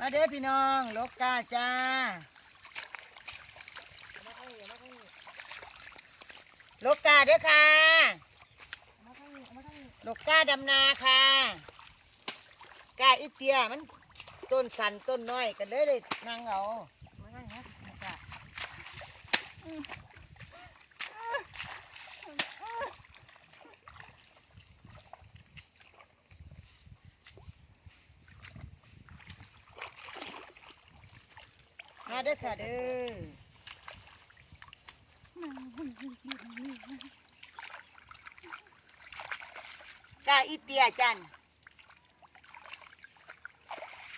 มาเด้อพี่น้องโลกกาจ้าโลกกาเด้อค่ะโลกกาดำนาค่ะกาอีเตียมันต้นสันต้นน้อยกันเลยเลยนางเอามานั่งนะโลกามา เด้อค่ะเด้อกาอีเตียจัน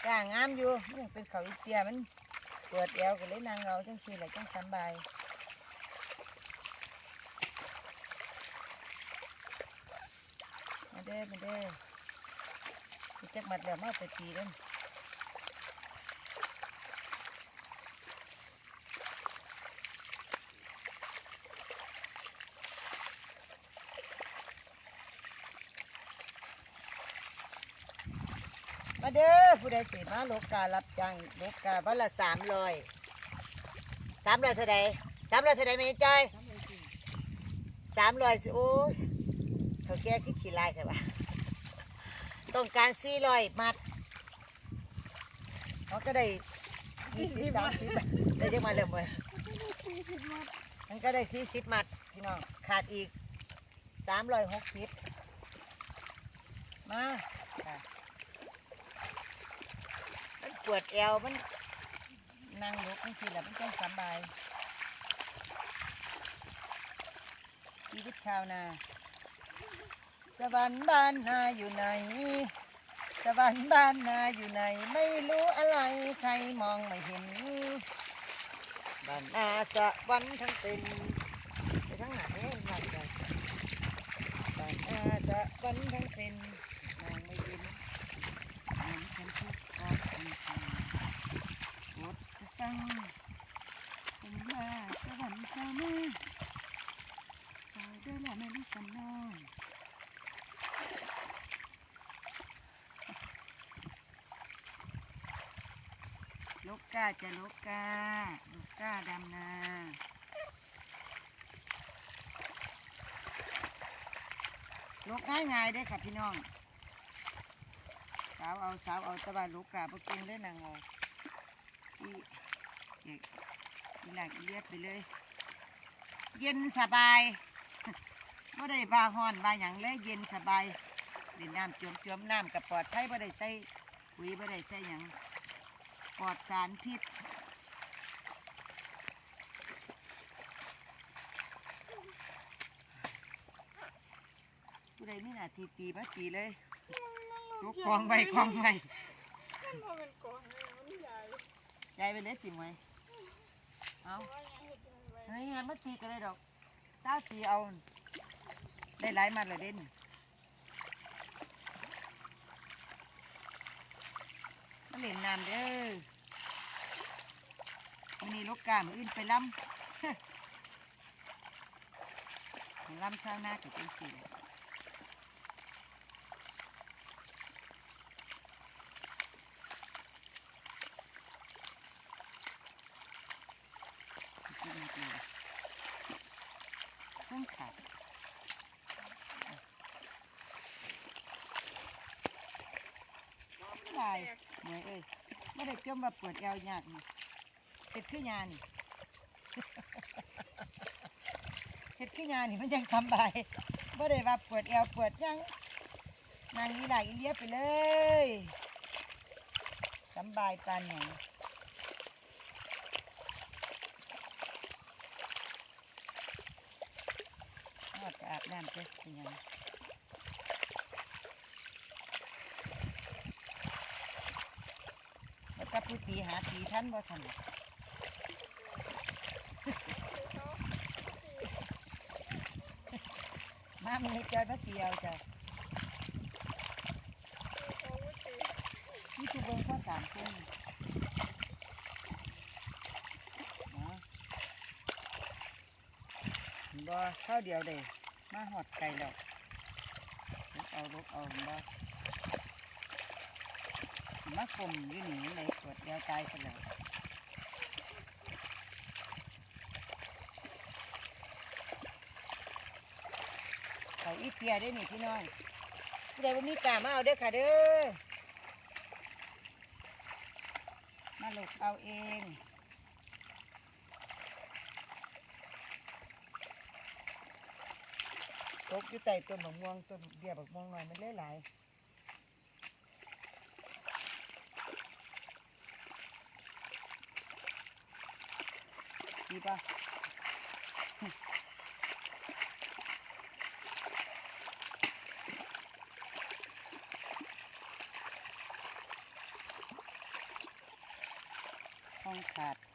กางามอยู่มันเป็นเขาอีเตียมันปวดเอวก็เลยนางเอาจังสีแหละจังสบายมาเด้อมาเด้อจักมัดแล้วมาเอาไปตีเด้อ เด้อผู้ใดสิมาโลกการับจ้างโลกกาวันละสามร้อยสามร้อยเท่าใดสามร้อยเท่าใดไม่ใจอยสามร้อยสิโอ้ยเขาแก่ขี้ขี้ลายใช่ปะต้องการสี่ร้อยมัดเขาก็ได้ยี่สิบสามสิบได้ยังมาเริ่มเลยมันก็ได้สี่สิบมัดพี่น้องขาดอีกสามร้อยหกสิบมา วดเอวมันนั่งลุกบางทีแหละมันต้องสบายชีวิตชาวนา สวรรค์บ้านนาอยู่ไหน สวรรค์บ้านนาอยู่ไหน ไม่รู้อะไรใครมองไม่เห็น บ้านนาสวรรค์ทั้งเป็นไปทั้งไหนมาใจบ้านนาสวรรค์ทั้งเป็นมองไม่เห็น เหมือนฉันทุกข์ออกจริงๆอดจะตั้งเป็นว่าสวรรค์เจ้าแม่สาวเด้อละแม่ลิ สันน้องลูกกาจะลูกกาลูกกาดำนาลูกง่ายง่ายๆเด้ค่ะพี่น้อง สาวเอาสาวเอาตะวันลูกกาบเก่งเลยนางเออีเอกอีหลักเลียดไปเลย เย็นสบาย ไม่ได้บาฮ้อนบาหยังเลยเย็นสบายเล่นน้ำจมจมๆน้ำกับปลอดภัยไม่ได้ใส่ปุ๋ยไม่ได้ใส่หยังปลอดสารพิษผู้ใดไม่น่าทีตีมาตีเลยลุกคลองไปคลองไปมันบ่เป็นกองเลยมันใหญ่ใจไปเลยสิมวยเอาว่ายังเห็ดยังไงไม่งั้นมาตีกันเลยดอกเจ้าตีเอา ได้หลายมัดเลยเด่นมาเล่นน้ำเด้อวันนี้ลูกกามืออื่นไปล้ำล้ำเช้าหน้ากับเป็นสี่กินจริงๆต้องขาด ไม่ได้เหนื่อยเอ้ยไม่ได้จมมาเปิดเอวยากนี่เห็ดขึ้ยานี่เห็ดขึ้ยานี่มันยังสำบายไม่ได้ว่าเปวดเอวปวดยังนางอีหลายอีเลียไปเลยสำบายปานหยังอาบจะอาบน้ำเจ๊เป็นยัง แล้วก็ผู้ตีหาตีท่านบ่ทันน่ะมามีให้จอยมาเตียวจ้ะนี่คือเบิ้งข้อสามคนเนาะบ่ข้าวเดียวเด้มาหอดไก่แล้วเอาลุกเอาบ่ มาคมอยู่นี่เลยกดดี๋ยวตายกันแล้วเขาอีเตียได้อนี่พี่น้องผู้ใดว่ามีกามาเอาเด้อค่ะเด้อมาหลกเอาเองตกอยู่ใต้ต้นมะม่วงต้นเบี้ยบักม่วงหน่อยมันเล่หลาย ดีปะห้องขาด